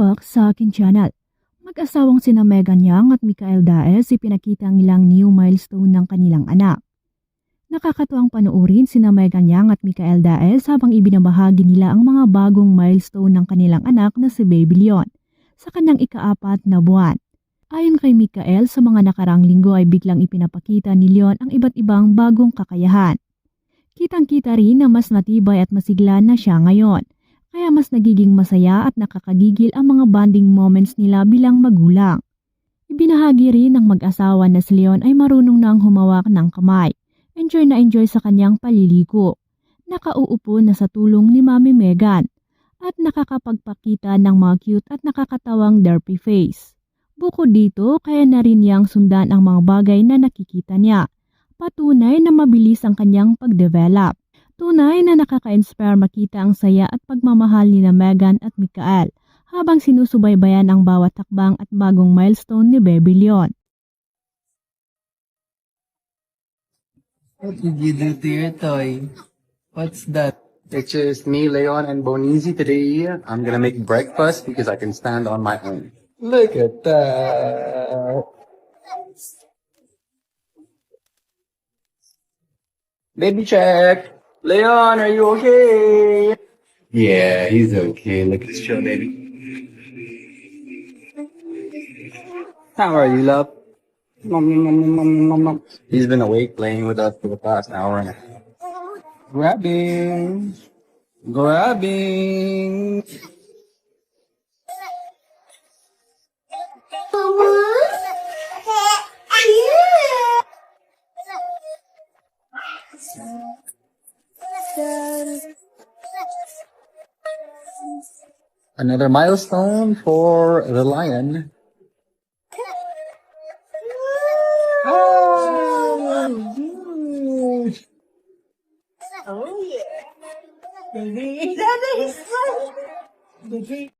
aking channel. Mag-asawang sina Megan Young at Mikael Daes ipinakita ang ilang new milestone ng kanilang anak. Nakakatuwang panoorin sina Megan Young at Mikael Daes habang ibinabahagi nila ang mga bagong milestone ng kanilang anak na si Baby Leon sa kanyang ikaapat na buwan. Ayon kay Mikael, sa mga nakarang linggo ay biglang ipinapakita ni Leon ang iba't ibang bagong kakayahan. Kitang-kita rin na mas matibay at masigla na siya ngayon, kaya mas nagiging masaya at nakakagigil ang mga bonding moments nila bilang magulang. Ibinahagi rin ng mag-asawa na si Leon ay marunong nang humawak ng kamay. Enjoy na enjoy sa kanyang paliligo. Nakauupo na sa tulong ni Mami Megan at nakakapagpakita ng mga cute at nakakatawang derpy face. Bukod dito, kaya na rin niyang sundan ang mga bagay na nakikita niya. Patunay na mabilis ang kanyang pagdevelop. Tunay na nakaka-inspire makita ang saya at pagmamahal ni na Megan at Mikael habang sinusubaybayan ang bawat takbang at bagong milestone ni Baby Leon. What did you do to your toy? What's that? It's just me, Leon, and Bonizi today. I'm gonna make breakfast because I can stand on my own. Look at that. Baby check. Leon, are you okay? Yeah, he's okay. Look at this chill, baby. How are you, love? He's been awake playing with us for the past hour and a half. Grabbing. Grabbing. Another milestone for the lion. Oh yeah. Oh, Baby, that is so. Baby.